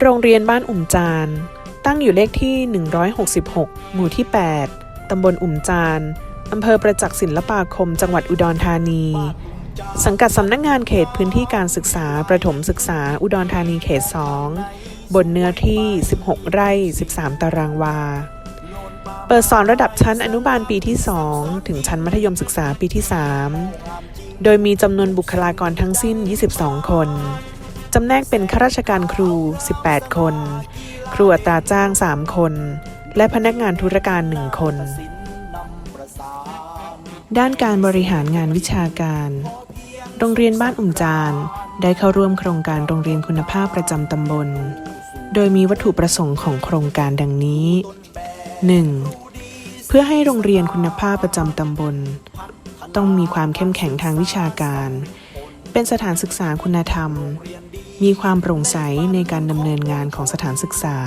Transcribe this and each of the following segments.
โรงเรียนบ้านอุ่มจาน ตั้งอยู่เลขที่ 166 หมู่ที่ 8 ตำบลอุ่มจานอำเภอประจักษ์ศิลปาคม จังหวัดอุดรธานี สังกัดสำนักงานเขตพื้นที่การศึกษา ประถมศึกษาอุดรธานีเขต 2 บนเนื้อที่ 16 ไร่ 13 ตารางวา เปิดสอนระดับชั้นอนุบาลปีที่ 2 ถึงชั้นมัธยมศึกษาปีที่ 3 โดยมีจำนวนบุคลากรทั้งสิ้น 22 คนำแนกเป็นข้าราชการครู 18 คน ครูอัตราจ้าง 3 คน และพนักงานธุรการ 1 คน ด้านการบริหารงานวิชาการ โรงเรียนบ้านอุ่มจาน ได้เข้าร่วมโครงการโรงเรียนคุณภาพประจำตำบล โดยมีวัตถุประสงค์ของโครงการดังนี้ 1. เพื่อให้โรงเรียนคุณภาพประจำตำบล ต้องมีความเข้มแข็งทางวิชาการ เป็นสถานศึกษาคุณธรรม มีความโปร่งใสในการดำเนินงานของสถานศึกษา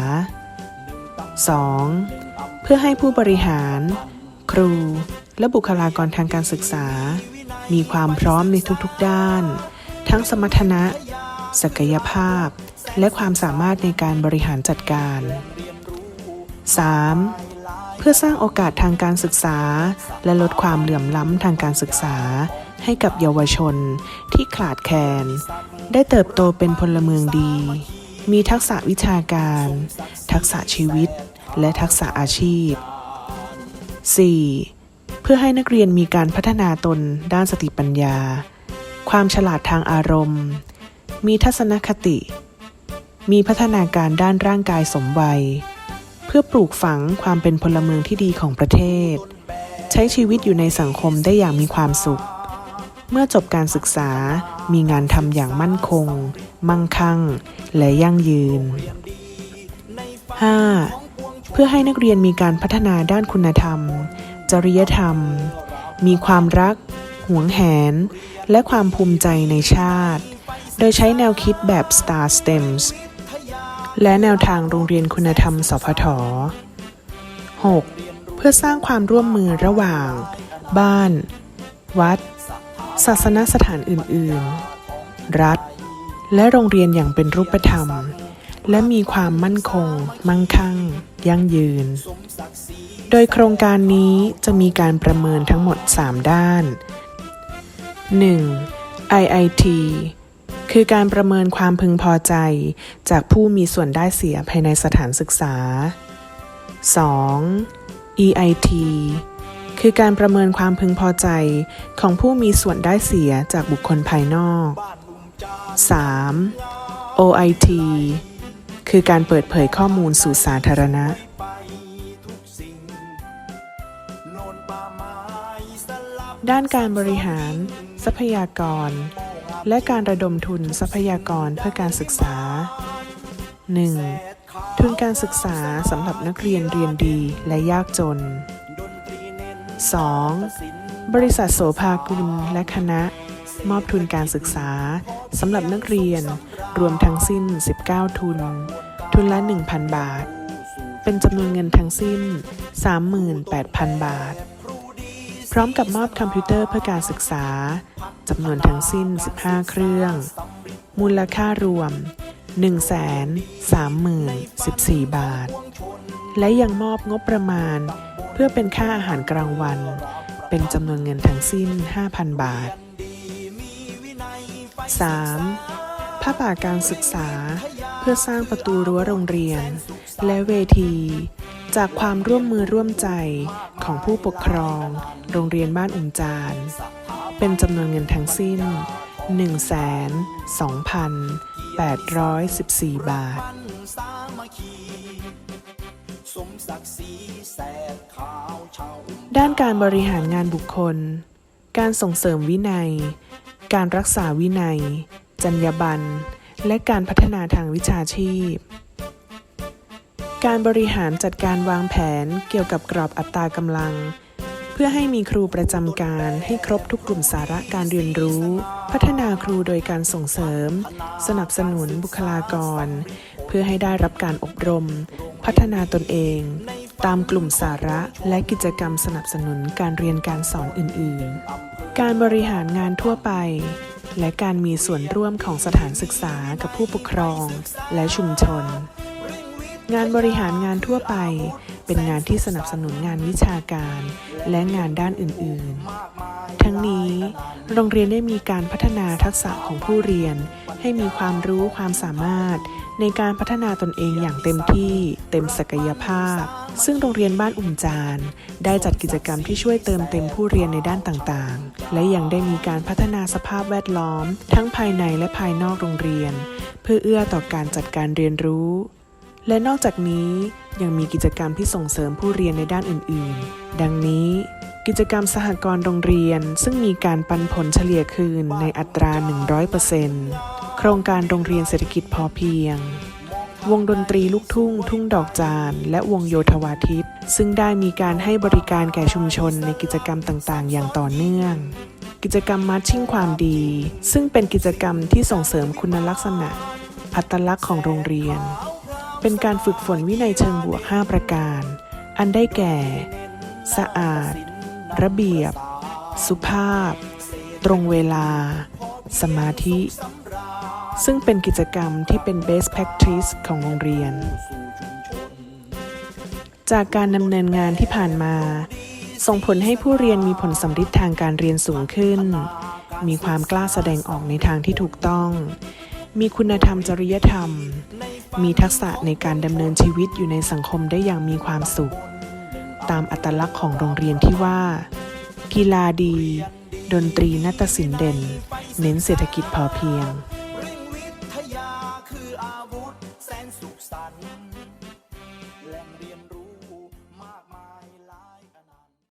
2. เพื่อให้ผู้บริหาร ครู และบุคลากรทางการศึกษา มีความพร้อมในทุกๆด้าน ทั้งสมรรถนะ ศักยภาพ และความสามารถในการบริหารจัดการ 3. เพื่อสร้างโอกาสทางการศึกษา และลดความเหลื่อมล้ำทางการศึกษา ให้กับเยาวชนที่ขาดแคลน ได้เติบโตเป็นพลเมืองดี มีทักษะวิชาการ ทักษะชีวิต และทักษะอาชีพ 4. เพื่อให้นักเรียนมีการพัฒนาตนด้านสติปัญญา ความฉลาดทางอารมณ์ มีทัศนคติ มีพัฒนาการด้านร่างกายสมวัย เพื่อปลูกฝังความเป็นพลเมืองที่ดีของประเทศ ใช้ชีวิตอยู่ในสังคมได้อย่างมีความสุข เมื่อจบการศึกษา มีงานทำอย่างมั่นคง มั่งคั่ง และยั่งยืน 5. เพื่อให้นักเรียนมีการพัฒนาด้านคุณธรรม จริยธรรม มีความรัก หวงแหน และความภูมิใจในชาติ โดยใช้แนวคิดแบบ Star STEMS และแนวทางโรงเรียนคุณธรรม สพท 6. เพื่อสร้างความร่วมมือระหว่าง บ้าน วัด ศาสนสถานอื่น ๆ รัฐ และโรงเรียนอย่างเป็นรูปธรรม และมีความมั่นคง มั่งคั่ง ยั่งยืน โดยโครงการนี้จะมีการประเมินทั้งหมด 3 ด้าน 1. IIT คือการประเมินความพึงพอใจ จากผู้มีส่วนได้เสียภายในสถานศึกษา 2. EIT คือการประเมินความพึงพอใจของผู้มีส่วนได้เสียจากบุคคลภายนอก 3. OIT คือการเปิดเผยข้อมูลสู่สาธารณะ ด้านการบริหาร ทรัพยากร และการระดมทุนทรัพยากรเพื่อการศึกษา 1. ทุนการศึกษาสำหรับนักเรียนเรียนดีและยากจน 2. บริษัทโสภากุลและคณะ มอบทุนการศึกษาสำหรับนักเรียนรวมทั้งสิ้น 19 ทุน ทุนละ 1,000 บาท เป็นจำนวนเงินทั้งสิ้น 38,000 บาท พร้อมกับมอบคอมพิวเตอร์เพื่อการศึกษาจำนวนทั้งสิ้น 15 เครื่อง มูลค่ารวม 130,014 บาท และยังมอบงบประมาณ เพื่อเป็นค่าอาหารกลางวัน เป็นจำนวนเงินทั้งสิ้น 5,000 บาท 3. ผ้าป่าการศึกษา เพื่อสร้างประตูรั้วโรงเรียน และเวที จากความร่วมมือร่วมใจของผู้ปกครอง โรงเรียนบ้านอุ่มจานเป็นจำนวนเงินทั้งสิ้น 1,2,814 บาท ด้านการบริหารงานบุคคล การส่งเสริมวินัย การรักษาวินัย จรรยาบรรณ และการพัฒนาทางวิชาชีพ การบริหารจัดการวางแผนเกี่ยวกับกรอบอัตรากำลัง เพื่อให้มีครูประจำการให้ครบทุกกลุ่มสาระการเรียนรู้ พัฒนาครูโดยการส่งเสริม สนับสนุนบุคลากร เพื่อให้ได้รับการอบรม พัฒนาตนเอง ตามกลุ่มสาระและกิจกรรมสนับสนุนการเรียนการสอนอื่น ๆ การบริหารงานทั่วไป และการมีส่วนร่วมของสถานศึกษากับผู้ปกครองและชุมชน งานบริหารงานทั่วไป เป็นงานที่สนับสนุนงานวิชาการ และงานด้านอื่นๆ ทั้งนี้ โรงเรียนได้มีการพัฒนาทักษะของผู้เรียน ให้มีความรู้ความสามารถ ในการพัฒนาตนเองอย่างเต็มที่ เต็มศักยภาพ ซึ่งโรงเรียนบ้านอุ่มจาน ได้จัดกิจกรรมที่ช่วยเติมเต็มผู้เรียนในด้านต่างๆ และยังได้มีการพัฒนาสภาพแวดล้อม ทั้งภายในและภายนอกโรงเรียน เพื่อเอื้อต่อการจัดการเรียนรู้ และนอกจากนี้ยังมีกิจกรรมที่ส่งเสริมผู้เรียนในด้านอื่น ๆ ดังนี้กิจกรรมสหกรณ์โรงเรียน ซึ่งมีการปันผลเฉลี่ยคืนในอัตรา 100%โครงการโรงเรียนเศรษฐกิจพอเพียง วงดนตรีลูกทุ่ง ทุ่งดอกจาน และวงโยธวาทิต ซึ่งได้มีการให้บริการแก่ชุมชนในกิจกรรมต่างๆ อย่างต่อเนื่อง กิจกรรมมาร์ชชิ่งความดี ซึ่งเป็นกิจกรรมที่ส่งเสริมคุณลักษณะ อัตลักษณ์ของโรงเรียน เป็นการฝึกฝนวินัยเชิงบวก 5 ประการ อันได้แก่ สะอาด ระเบียบ สุภาพ ตรงเวลา สมาธิ ซึ่งเป็นกิจกรรมที่เป็น best practice ของโรงเรียน จากการดำเนินงานที่ผ่านมา ส่งผลให้ผู้เรียนมีผลสำฤทธิ์ทางการเรียนสูงขึ้น มีความกล้าแสดงออกในทางที่ถูกต้อง มีคุณธรรมจริยธรรม มีทักษะในการดำเนินชีวิตอยู่ในสังคมได้อย่างมีความสุข ตามอัตลักษณ์ของโรงเรียนที่ว่า กีฬาดี ดนตรีนาฏศิลป์เด่น เน้นเศรษฐกิจพอเพียง